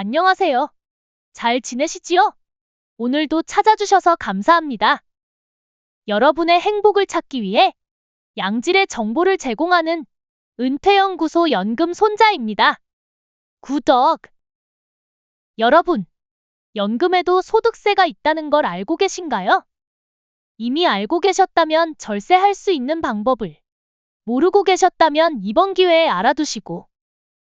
안녕하세요. 잘 지내시지요? 오늘도 찾아주셔서 감사합니다. 여러분의 행복을 찾기 위해 양질의 정보를 제공하는 은퇴연구소 연금 손자입니다. 구독! 여러분, 연금에도 소득세가 있다는 걸 알고 계신가요? 이미 알고 계셨다면 절세할 수 있는 방법을, 모르고 계셨다면 이번 기회에 알아두시고,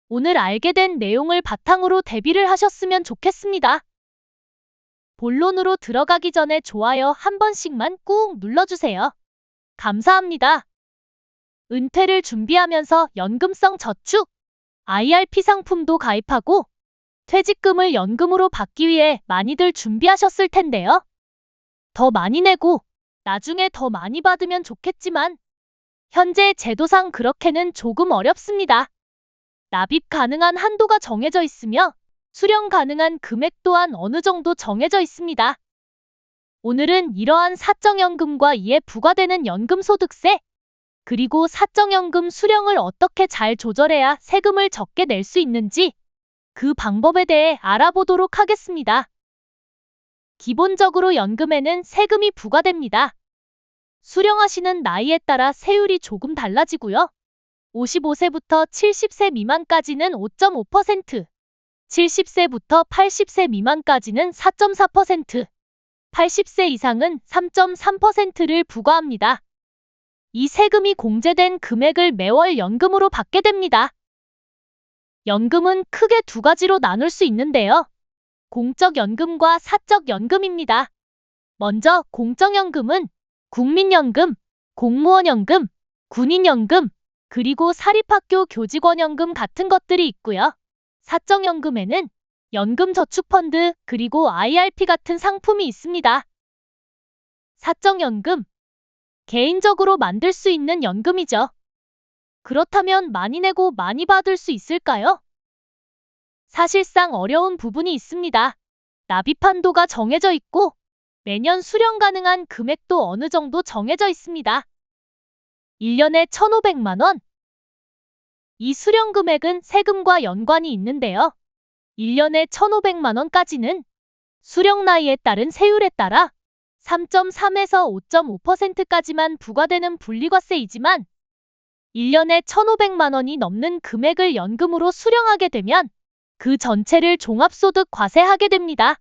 오늘 알게 된 내용을 바탕으로 대비를 하셨으면 좋겠습니다. 본론으로 들어가기 전에 좋아요 한 번씩만 꾹 눌러주세요. 감사합니다. 은퇴를 준비하면서 연금성 저축, IRP 상품도 가입하고 퇴직금을 연금으로 받기 위해 많이들 준비하셨을 텐데요. 더 많이 내고 나중에 더 많이 받으면 좋겠지만 현재 제도상 그렇게는 조금 어렵습니다. 납입 가능한 한도가 정해져 있으며 수령 가능한 금액 또한 어느 정도 정해져 있습니다. 오늘은 이러한 사정연금과 이에 부과되는 연금소득세, 그리고 사정연금 수령을 어떻게 잘 조절해야 세금을 적게 낼 수 있는지 그 방법에 대해 알아보도록 하겠습니다. 기본적으로 연금에는 세금이 부과됩니다. 수령하시는 나이에 따라 세율이 조금 달라지고요. 55세부터 70세 미만까지는 5.5%, 70세부터 80세 미만까지는 4.4%, 80세 이상은 3.3%를 부과합니다. 이 세금이 공제된 금액을 매월 연금으로 받게 됩니다. 연금은 크게 두 가지로 나눌 수 있는데요. 공적연금과 사적연금입니다. 먼저 공적연금은 국민연금, 공무원연금, 군인연금, 그리고 사립학교 교직원연금 같은 것들이 있고요. 사적연금에는 연금저축펀드 그리고 IRP 같은 상품이 있습니다. 사적연금 개인적으로 만들 수 있는 연금이죠. 그렇다면 많이 내고 많이 받을 수 있을까요? 사실상 어려운 부분이 있습니다. 납입 한도가 정해져 있고 매년 수령 가능한 금액도 어느 정도 정해져 있습니다. 1년에 1,500만 원. 이 수령 금액은 세금과 연관이 있는데요. 1년에 1,500만 원까지는 수령 나이에 따른 세율에 따라 3.3에서 5.5%까지만 부과되는 분리과세이지만 1년에 1,500만 원이 넘는 금액을 연금으로 수령하게 되면 그 전체를 종합소득 과세하게 됩니다.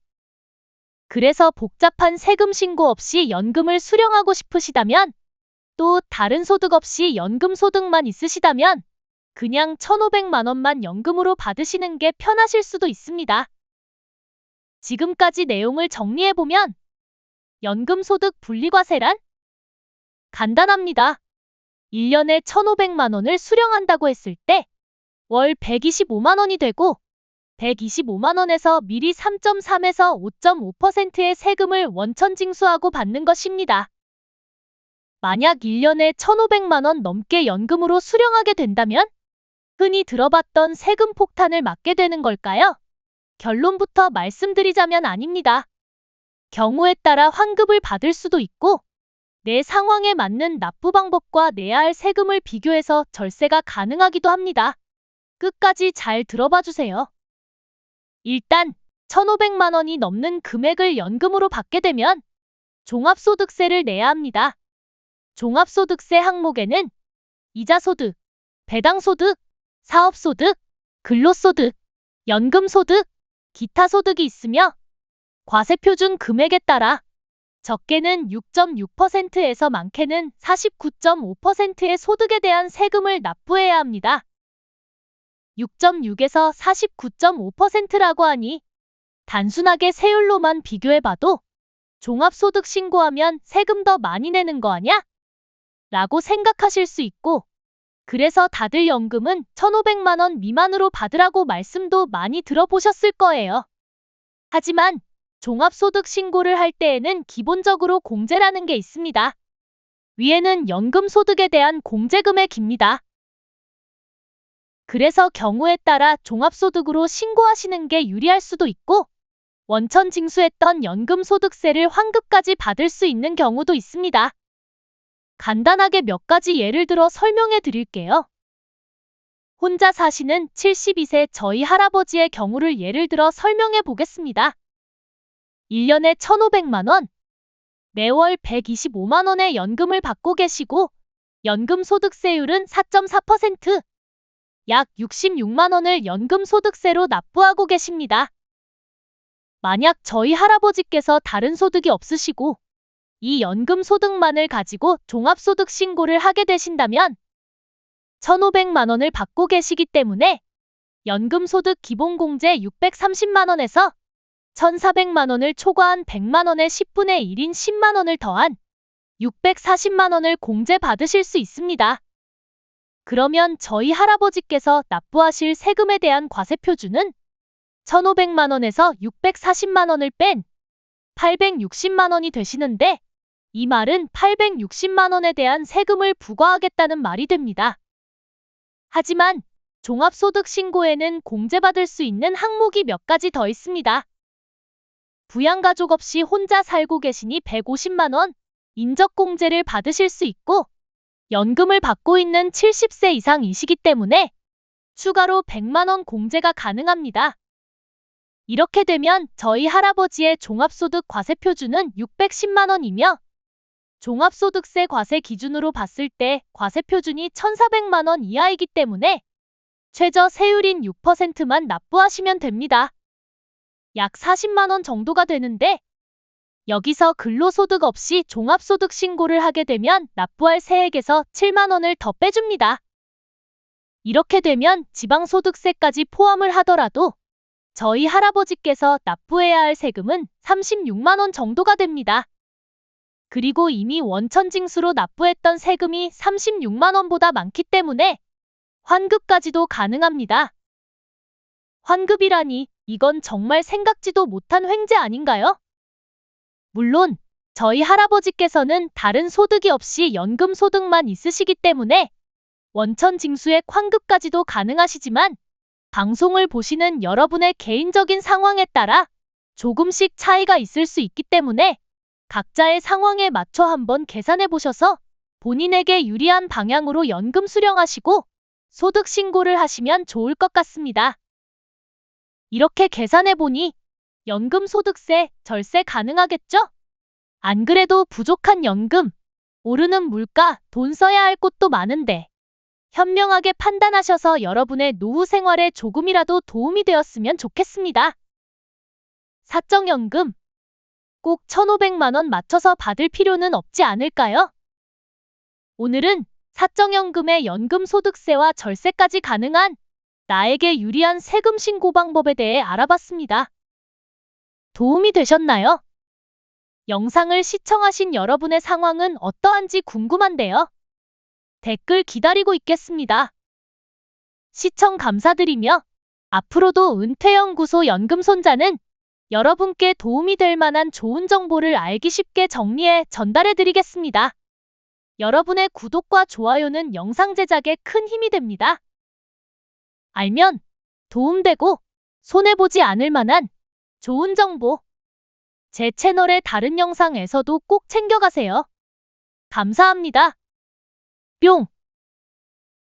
그래서 복잡한 세금 신고 없이 연금을 수령하고 싶으시다면 또 다른 소득 없이 연금 소득만 있으시다면 그냥 1,500만 원만 연금으로 받으시는 게 편하실 수도 있습니다. 지금까지 내용을 정리해보면 연금 소득 분리과세란 간단합니다. 1년에 1,500만 원을 수령한다고 했을 때 월 125만 원이 되고 125만 원에서 미리 3.3에서 5.5%의 세금을 원천 징수하고 받는 것입니다. 만약 1년에 1,500만 원 넘게 연금으로 수령하게 된다면 흔히 들어봤던 세금 폭탄을 맞게 되는 걸까요? 결론부터 말씀드리자면 아닙니다. 경우에 따라 환급을 받을 수도 있고 내 상황에 맞는 납부 방법과 내야 할 세금을 비교해서 절세가 가능하기도 합니다. 끝까지 잘 들어봐 주세요. 일단 1,500만 원이 넘는 금액을 연금으로 받게 되면 종합소득세를 내야 합니다. 종합소득세 항목에는 이자소득, 배당소득, 사업소득, 근로소득, 연금소득, 기타 소득이 있으며 과세표준 금액에 따라 적게는 6.6%에서 많게는 49.5%의 소득에 대한 세금을 납부해야 합니다. 6.6에서 49.5%라고 하니 단순하게 세율로만 비교해봐도 종합소득 신고하면 세금 더 많이 내는 거 아냐? 라고 생각하실 수 있고 그래서 다들 연금은 1,500만 원 미만으로 받으라고 말씀도 많이 들어보셨을 거예요. 하지만 종합소득 신고를 할 때에는 기본적으로 공제라는 게 있습니다. 위에는 연금 소득에 대한 공제 금액입니다. 그래서 경우에 따라 종합소득으로 신고하시는 게 유리할 수도 있고 원천 징수했던 연금소득세를 환급까지 받을 수 있는 경우도 있습니다. 간단하게 몇 가지 예를 들어 설명해 드릴게요. 혼자 사시는 72세 저희 할아버지의 경우를 예를 들어 설명해 보겠습니다. 1년에 1,500만 원, 매월 125만 원의 연금을 받고 계시고 연금 소득세율은 4.4%, 약 66만 원을 연금 소득세로 납부하고 계십니다. 만약 저희 할아버지께서 다른 소득이 없으시고 이 연금 소득만을 가지고 종합소득 신고를 하게 되신다면 1,500만 원을 받고 계시기 때문에 연금 소득 기본공제 630만 원에서 1,400만 원을 초과한 100만 원의 10분의 1인 10만 원을 더한 640만 원을 공제 받으실 수 있습니다. 그러면 저희 할아버지께서 납부하실 세금에 대한 과세표준은 1,500만 원에서 640만 원을 뺀 860만 원이 되시는데 이 말은 860만 원에 대한 세금을 부과하겠다는 말이 됩니다. 하지만 종합소득 신고에는 공제받을 수 있는 항목이 몇 가지 더 있습니다. 부양가족 없이 혼자 살고 계시니 150만 원 인적공제를 받으실 수 있고 연금을 받고 있는 70세 이상이시기 때문에 추가로 100만 원 공제가 가능합니다. 이렇게 되면 저희 할아버지의 종합소득 과세표준은 610만 원이며 종합소득세 과세 기준으로 봤을 때 과세 표준이 1,400만 원 이하이기 때문에 최저 세율인 6%만 납부하시면 됩니다. 약 40만 원 정도가 되는데 여기서 근로소득 없이 종합소득 신고를 하게 되면 납부할 세액에서 7만 원을 더 빼줍니다. 이렇게 되면 지방소득세까지 포함을 하더라도 저희 할아버지께서 납부해야 할 세금은 36만 원 정도가 됩니다. 그리고 이미 원천징수로 납부했던 세금이 36만 원보다 많기 때문에 환급까지도 가능합니다. 환급이라니 이건 정말 생각지도 못한 횡재 아닌가요? 물론 저희 할아버지께서는 다른 소득이 없이 연금 소득만 있으시기 때문에 원천 징수액 환급까지도 가능하시지만 방송을 보시는 여러분의 개인적인 상황에 따라 조금씩 차이가 있을 수 있기 때문에 각자의 상황에 맞춰 한번 계산해 보셔서 본인에게 유리한 방향으로 연금 수령하시고 소득 신고를 하시면 좋을 것 같습니다. 이렇게 계산해 보니 연금 소득세, 절세 가능하겠죠? 안 그래도 부족한 연금, 오르는 물가, 돈 써야 할 곳도 많은데 현명하게 판단하셔서 여러분의 노후 생활에 조금이라도 도움이 되었으면 좋겠습니다. 사적연금 꼭 1,500만 원 맞춰서 받을 필요는 없지 않을까요? 오늘은 사적연금의 연금 소득세와 절세까지 가능한 나에게 유리한 세금 신고 방법에 대해 알아봤습니다. 도움이 되셨나요? 영상을 시청하신 여러분의 상황은 어떠한지 궁금한데요. 댓글 기다리고 있겠습니다. 시청 감사드리며 앞으로도 은퇴연구소 연금손자는 여러분께 도움이 될 만한 좋은 정보를 알기 쉽게 정리해 전달해 드리겠습니다. 여러분의 구독과 좋아요는 영상 제작에 큰 힘이 됩니다. 알면 도움되고 손해보지 않을 만한 좋은 정보. 제 채널의 다른 영상에서도 꼭 챙겨가세요. 감사합니다. 뿅!